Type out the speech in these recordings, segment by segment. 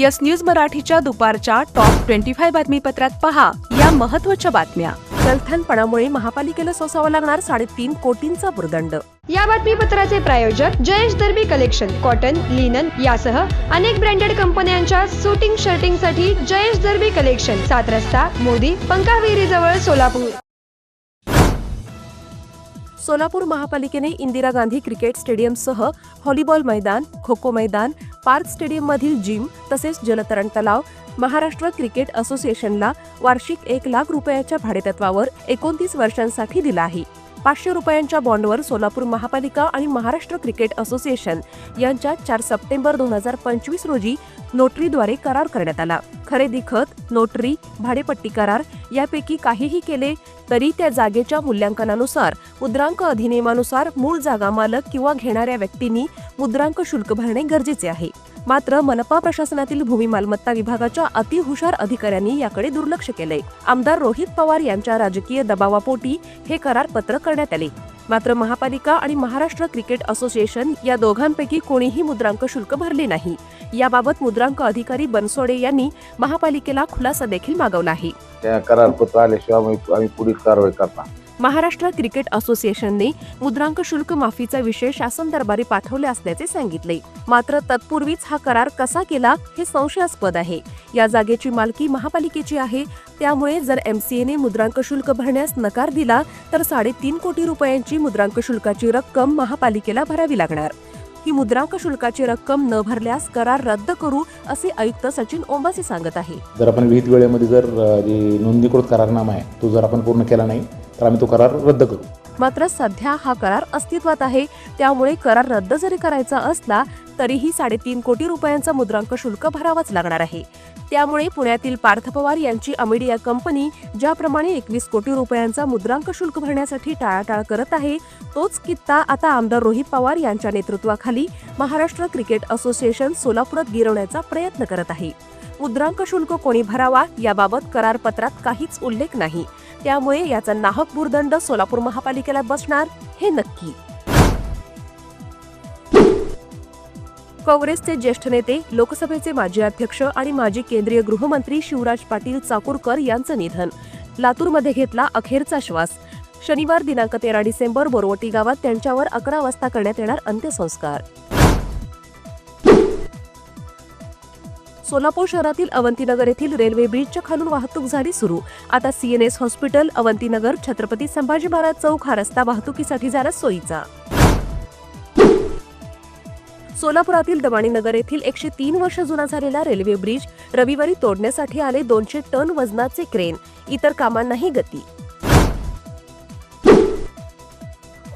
Yes news मराठीच्या दुपारच्या top twenty five बातमीपत्रात पहा. या महत्त्वाच्या बातम्या. गलथानपणामुळे महापालिकेला सोसावा लागणार साडेतीन कोटींचा भूर्दंड या बातमीपत्राचे प्रायोजक Jayesh Darbi collection cotton linen यासह अनेक ब्रँडेड कंपन्यांच्या सुटिंग शर्टिंगसाठी जयेश दर्बी कलेक्शन सात रस्ता मोदी पंकाविहिरी जवळ सोलापूर. सोलापूर महापालिकेने इंदिरा गांधी क्रिकेट स्टेडियमसह व्हॉलीबॉल मैदान खो खो मैदान पार्क स्टेडियममधील जिम तसेच जलतरण तलाव महाराष्ट्र क्रिकेट असोसिएशनला वार्षिक एक लाख रुपयाच्या भाडेतत्वावर एकोणतीस वर्षांसाठी दिला आहे. पाचशे रुपयांच्या बॉन्डवर सोलापूर महापालिका आणि महाराष्ट्र क्रिकेट असोसिएशन यांच्या चार सप्टेंबर दोन हजार पंचवीस रोजी नोटरीद्वारे करार करण्यात आला. खरेदी खत नोटरी भाडेपट्टी करार यापैकी काहीही केले तरी त्या जागेच्या मूल्यांकनानुसार मुद्रांक अधिनियमानुसार मूळ जागा मालक किंवा घेणाऱ्या व्यक्तींनी मुद्रांक शुल्क भरणे गरजेचे आहे. मात्र मनपा प्रशासनातील भूमी मालमत्ता विभागाच्या अतिहुशार अधिकाऱ्यांनी याकडे दुर्लक्ष केले आमदार रोहित पवार यांच्या राजकीय दबावापोटी हे करार पत्र करण्यात आले. मात्र महापालिका आणि महाराष्ट्र क्रिकेट असोसिएशन या दोघांपैकी कोणीही मुद्रांक शुल्क भरले नाही. याबाबत मुद्रांक अधिकारी बनसोडे यांनी महापालिकेला खुलासा देखील मागवला आहे. त्या करारपत्र आल्याशिवाय आम्ही पुढील कारवाई करणार. महाराष्ट्र क्रिकेट असोसिएशनने मुद्रांक शुल्क माफीचा विषय शासन दरबारी पाठवले असल्याचे सांगितले. मात्र तत्पूर्वीच हा करार कसा केला हे संशयास्पद आहे. या जागेची मालकी महापालिकेची आहे. त्यामुळे जर एमसीएने मुद्रांक शुल्क भरण्यास नकार दिला तर साडेतीन कोटी रुपयांची मुद्रांक शुल्काची रक्कम महापालिकेला भरावी लागणार. ही मुद्रांक शुल्काची रक्कम न भरल्यास करार रद्द करू असे आयुक्त सचिन ओंबासे सांगत आहे. जर आपण विहित वेळेमध्ये जर नोंदणीकृत करारनामा आहे तो जर आपण पूर्ण केला नाही तर आम्ही तो करार रद्द करू. मात्र सध्या हा करार अस्तित्वात आहे. त्यामुळे करार रद्द जरी करायचा असला तरीही साडेतीन कोटी रुपयांचा मुद्रांक शुल्क भरावाच लागणार आहे. त्यामुळे पुण्यातील पार्थ पवार यांची अमेडिया कंपनी ज्याप्रमाणे एकवीस कोटी रुपयांचा मुद्रांक शुल्क भरण्यासाठी टाळाटाळ करत आहे तोच कित्ता आता आमदार रोहित पवार यांच्या नेतृत्वाखाली महाराष्ट्र क्रिकेट असोसिएशन सोलापुरात गिरवण्याचा प्रयत्न करत आहे. मुद्रांक शुल्क कोणी भरावा याबाबत करारपत्रात काहीच उल्लेख नाही. त्यामुळे याचा नाहक भूर्दंड सोलापूर महापालिकेला बसणार हे नक्की. काँग्रेसचे ज्येष्ठ नेते लोकसभेचे माजी अध्यक्ष आणि माजी केंद्रीय गृहमंत्री शिवराज पाटील चाकूरकर यांचं निधन. लातूरमध्ये घेतला अखेरचा श्वास. शनिवार दिनांक तेरा डिसेंबर बोरवटी गावात त्यांच्यावर अकरा वाजता करण्यात येणार अंत्यसंस्कार. सोलापूर शहरातील अवंतीनगर येथील रेल्वे ब्रिजच्या खालून वाहतूक झाली सुरू. आता सीएनएस हॉस्पिटल अवंतीनगर छत्रपती संभाजी महाराज चौक हा रस्ता वाहतुकीसाठी झाला सोयीचा. सोलापुरातील दवाणीनगर येथील एकशे तीन वर्ष जुना झालेला रेल्वे ब्रिज रविवारी तोडण्यासाठी आले दोनशे टन वजनाचे क्रेन इतर कामांनाही गती.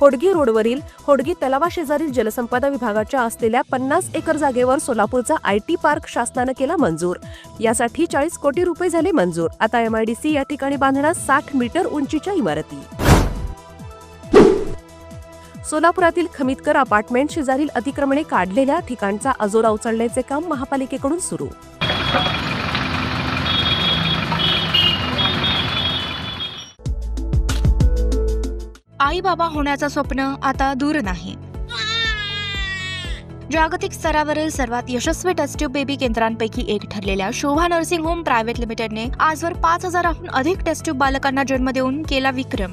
होडगी रोडवरील होडगी तलावाशेजारील जलसंपदा विभागाच्या असलेल्या पन्नास एकर जागेवर सोलापूरचा आय टी पार्क शासनानं केला मंजूर. यासाठी चाळीस कोटी रुपये झाले मंजूर. आता एमआयडीसी या ठिकाणी बांधणार साठ मीटर उंचीच्या इमारती. सोलापुरातील खमितकर अपार्टमेंट शेजारील अतिक्रमणे काढलेल्या ठिकाणचा अजोरा उचलण्याचे काम महापालिकेकडून सुरू. आई बाबा होण्याचं स्वप्न आता दूर नाही. जागतिक स्तरावरील सर्वात यशस्वी टेस्ट्यूब बेबी केंद्रांपैकी एक ठरलेल्या शोभा नर्सिंग होम प्रायव्हेट लिमिटेडने आजवर पाच हजाराहून अधिक टेस्ट्यूब बालकांना जन्म देऊन केला विक्रम.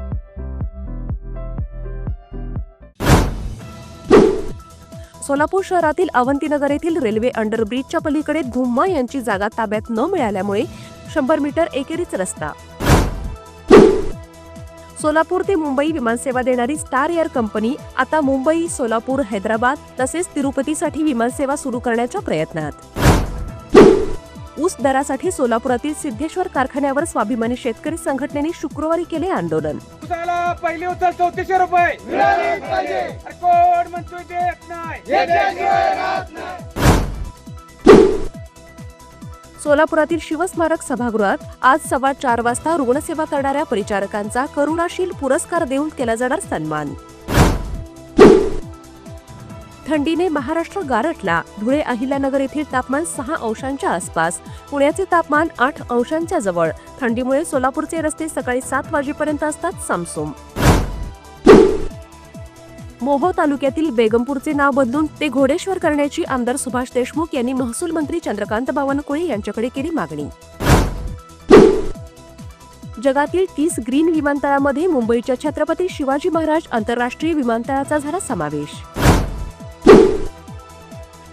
Solapur शहरातील अवंतीनगर येथील रेल्वे अंडरब्रिजच्या पलीकडे घुम्मा यांची जागा ताब्यात न मिळाल्यामुळे शंभर मीटर एकेरीच रस्ता. सोलापूर ते मुंबई विमानसेवा देणारी स्टार एअर कंपनी आता मुंबई सोलापूर हैदराबाद तसेच तिरुपतीसाठी विमानसेवा सुरू करण्याच्या प्रयत्नात. ऊस दरासाठी सोलापुरातील सिद्धेश्वर कारखान्यावर स्वाभिमानी शेतकरी संघटनेने शुक्रवारी केले आंदोलन. उसाला पहिली चौतीसशे रुपये. अरे कोण म्हणतोय देत नाही. सोलापुरातील शिवस्मारक सभागृहात आज सव्वा चार वाजता रुग्णसेवा करणाऱ्या परिचारकांचा करुणाशील पुरस्कार देऊन केला जाणार सन्मान. थंडीने महाराष्ट्र गारठला. धुळे अहिल्यानगर येथील तापमान सहा अंशांच्या आसपास. पुण्याचे तापमान आठ अंशांच्या जवळ. थंडीमुळे सोलापूरचे रस्ते सकाळी सात वाजेपर्यंत असतात सामसूम. मोहो तालुक्यातील बेगमपूरचे नाव बदलून ते घोडेश्वर करण्याची आमदार सुभाष देशमुख यांनी महसूल मंत्री चंद्रकांत बावनकुळे यांच्याकडे केली मागणी. जगातील तीस ग्रीन विमानतळामध्ये मुंबईच्या छत्रपती शिवाजी महाराज आंतरराष्ट्रीय विमानतळाचा झाला समावेश.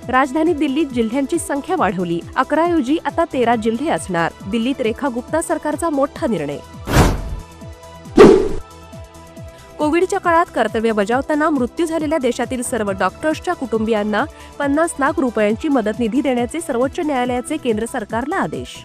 राजधानी दिल्लीत जिल्ह्यांची संख्या वाढवली. अकराऐवजी आता तेरा जिल्हे असणार. दिल्लीत रेखा गुप्ता सरकारचा मोठा निर्णय. कोविडच्या काळात कर्तव्य बजावताना मृत्यू झालेल्या देशातील सर्व डॉक्टर्सच्या कुटुंबियांना पन्नास लाख रुपयांची मदत निधी देण्याचे सर्वोच्च न्यायालयाचे केंद्र सरकारला आदेश.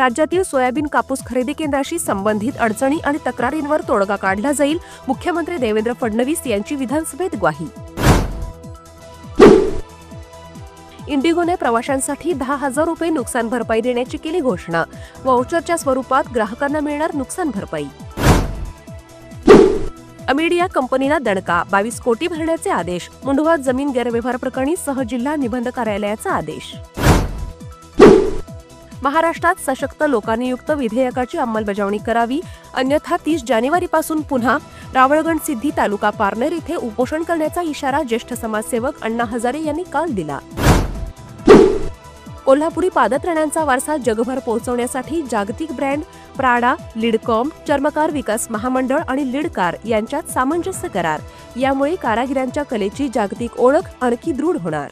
राज्यातील सोयाबीन कापूस खरेदी केंद्राशी संबंधित अडचणी आणि तक्रारींवर तोडगा काढला जाईल मुख्यमंत्री देवेंद्र फडणवीस यांची विधानसभेत ग्वाही. इंडिगोने प्रवाशांसाठी दहा हजार रुपये नुकसान भरपाई देण्याची केली घोषणा. वाउचरच्या स्वरूपात ग्राहकांना मिळणार नुकसान भरपाई. अमिडिया कंपनीला दणका बावीस कोटी भरण्याचे आदेश. मुंढवात जमीन गैरव्यवहार प्रकरणी सहजिल्हा निबंध कार्यालयाचा आदेश. महाराष्ट्रात सशक्त लोकानियुक्त विधेयकाची अंमलबजावणी करावी. अन्यथा तीस जानेवारीपासून पुन्हा रावळगण सिद्धी तालुका पारनेर इथे उपोषण करण्याचा इशारा ज्येष्ठ समाजसेवक अण्णा हजारे यांनी काल दिला. कोल्हापुरी पादत्राण्यांचा वारसा जगभर पोहोचवण्यासाठी जागतिक ब्रँड प्राडा लिडकॉम चर्मकार विकास महामंडळ आणि लिडकार यांच्यात सामंजस्य करार. यामुळे कारागिरांच्या कलेची जागतिक ओळख आणखी दृढ होणार.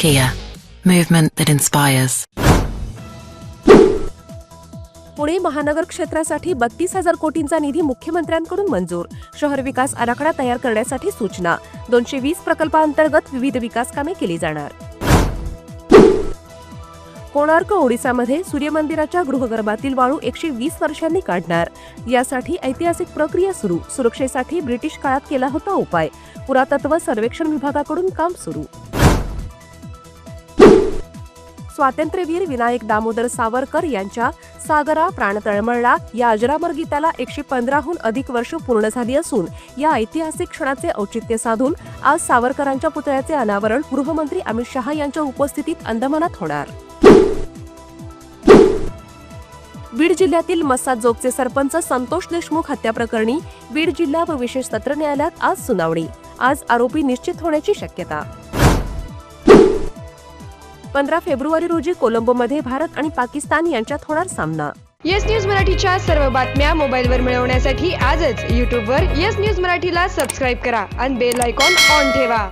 Kia, movement that inspires. Pune महानगर क्षेत्रासाठी बत्तीस हजार कोटींचा निधी मुख्यमंत्र्यांकडून मंजूर. शहर विकास आराखडा तयार करण्यासाठी सूचना. दोनशे वीस प्रकल्पांतर्गत विविध विकास कामे केली जाणार. कोणार्क ओडिसामध्ये सूर्यमंदिराच्या गृहगर्भातील वाळू एकशे वीस वर्षांनी काढणार. यासाठी ऐतिहासिक प्रक्रिया सुरू. सुरक्षेसाठी ब्रिटिश काळात केला होता उपाय. पुरातत्व सर्वेक्षण विभागाकडून काम सुरू. स्वातंत्र्यवीर विनायक दामोदर सावरकर यांच्या सागरा प्राण तळमळला या अजरामर गीताला एकशे पंधराहून अधिक वर्ष पूर्ण झाली असून या ऐतिहासिक क्षणाचे औचित्य साधून आज सावरकरांच्या पुतळ्याचे अनावरण गृहमंत्री अमित शहा यांच्या उपस्थितीत अंदमानात होणार. बीड जिल्ह्यातील मसाजोगचे सरपंच संतोष देशमुख हत्या प्रकरणी बीड जिल्हा व विशेष सत्र न्यायालयात आज सुनावणी. आज आरोपी निश्चित होण्याची शक्यता. पंधरा फेब्रुवारी रोजी कोलंबोमध्ये भारत आणि पाकिस्तान यांच्यात होणार सामना. येस न्यूज मराठीच्या सर्व बातम्या मोबाईलवर मिळवण्यासाठी आजच यूट्यूबवर येस न्यूज मराठीला सबस्क्राईब करा आणि बेल आयकॉन ऑन ठेवा.